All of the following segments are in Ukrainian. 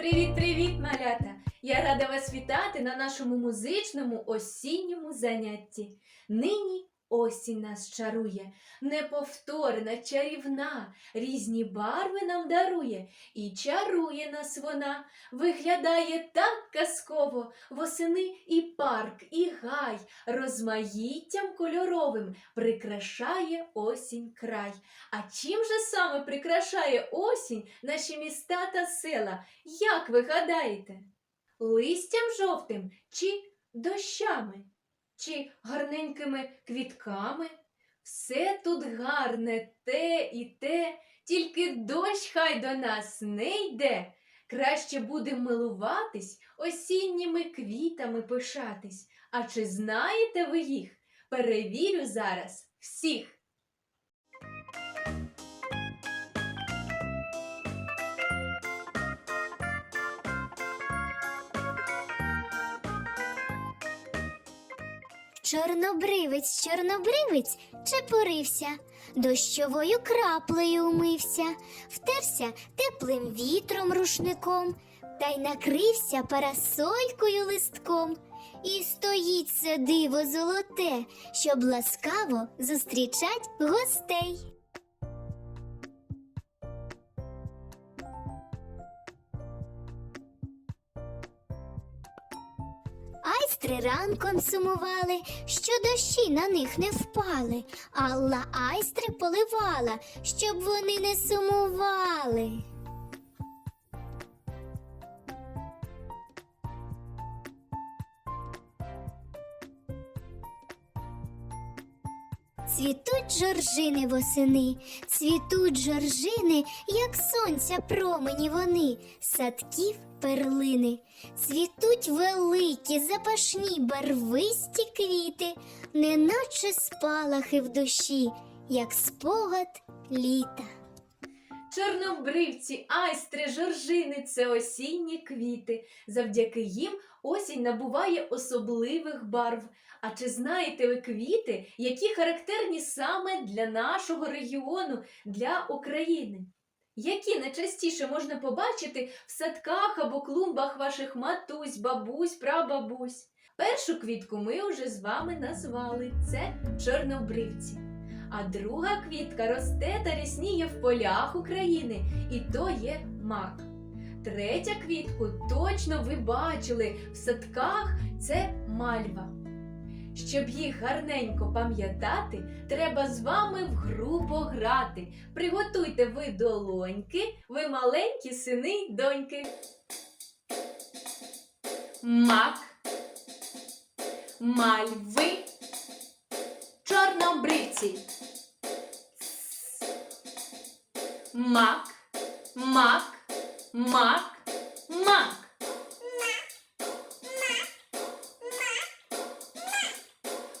Привіт-привіт, малята! Я рада вас вітати на нашому музичному осінньому занятті. Нині осінь нас чарує, неповторна, чарівна, різні барви нам дарує, і чарує нас вона, виглядає так казково, восени і парк, і гай, розмаїттям кольоровим прикрашає осінь край. А чим же саме прикрашає осінь наші міста та села? Як ви гадаєте? Листям жовтим чи дощами? Чи гарненькими квітками? Все тут гарне, те і те, тільки дощ хай до нас не йде. Краще буде милуватись, осінніми квітами пишатись. А чи знаєте ви їх? Перевірю зараз всіх. Чорнобривець, чорнобривець чепурився, дощовою краплею умився, втерся теплим вітром рушником та й накрився парасолькою листком. І стоїть це диво золоте, щоб ласкаво зустрічать гостей. Айстри ранком сумували, що дощі на них не впали. Алла айстри поливала, щоб вони не сумували. Цвітуть жоржини восени, цвітуть жоржини, як сонця промені вони, садків перлини, цвітуть великі, запашні барвисті квіти, неначе спалахи в душі, як спогад літа. Чорнобривці, айстри, жоржини це осінні квіти. Завдяки їм осінь набуває особливих барв. А чи знаєте ви квіти, які характерні саме для нашого регіону, для України? Які найчастіше можна побачити в садках або клумбах ваших матусь, бабусь, прабабусь? Першу квітку ми вже з вами назвали це чорнобривці. А друга квітка росте та рясніє в полях України, і то є мак. Третя квітку точно ви бачили в садках це мальва. Щоб їх гарненько пам'ятати, треба з вами в гру пограти. Приготуйте ви долоньки, ви маленькі сини й доньки. Мак, мальви, чорнобривці. Мак, мак, мак, мак.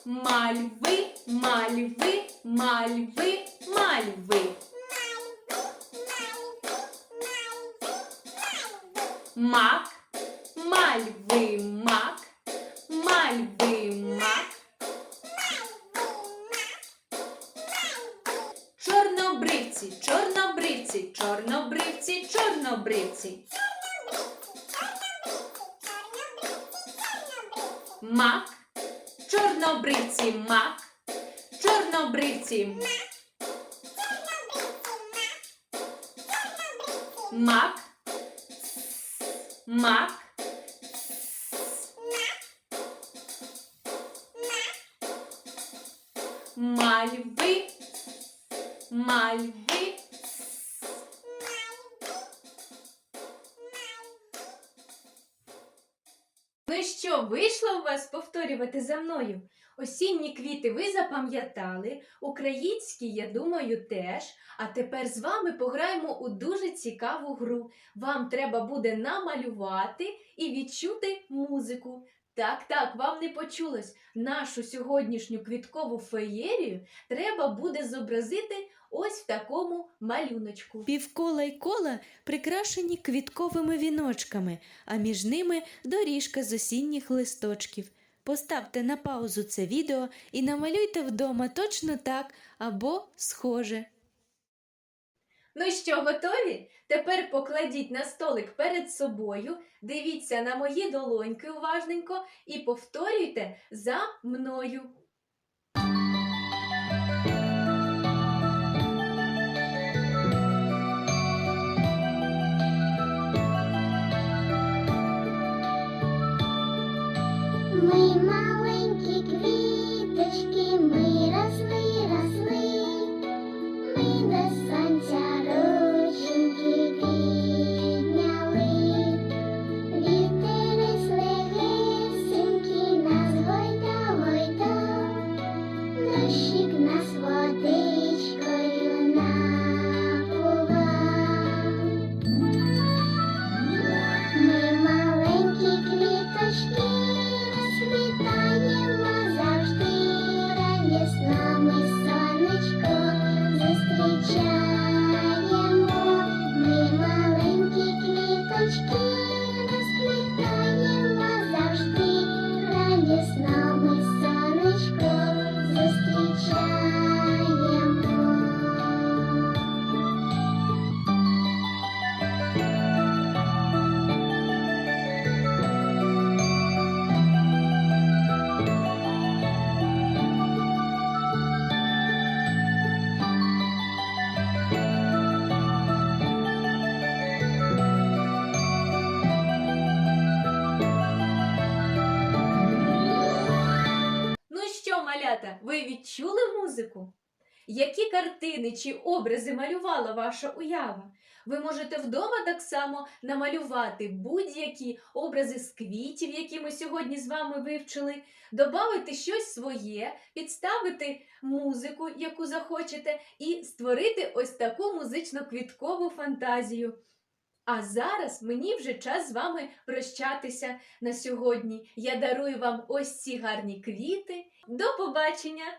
Мальви, мальви, мальви, мальви. Мак, мальви, мак, Чорнобривці, чорнобривці, чорнобривці, чорнобривці. Мак, чорнобривці, мак, чорнобривці. Мак, мак. Мальви, мальви. Ну що, вийшло у вас повторювати за мною? Осінні квіти ви запам'ятали, українські, я думаю, теж. А тепер з вами пограємо у дуже цікаву гру. Вам треба буде намалювати і відчути музику. Так, так, вам не почулось. Нашу сьогоднішню квіткову феєрію треба буде зобразити ось в такому малюночку. Півкола й кола прикрашені квітковими віночками, а між ними доріжка з осінніх листочків. Поставте на паузу це відео і намалюйте вдома точно так або схоже. Ну що, готові? Тепер покладіть на столик перед собою, дивіться на мої долоньки уважненько і повторюйте за мною. Ми маленькі квіточки, відчули музику? Які картини чи образи малювала ваша уява? Ви можете вдома так само намалювати будь-які образи з квітів, які ми сьогодні з вами вивчили, додати щось своє, підставити музику, яку захочете, і створити ось таку музично-квіткову фантазію. А зараз мені вже час з вами прощатися на сьогодні. Я дарую вам ось ці гарні квіти. До побачення!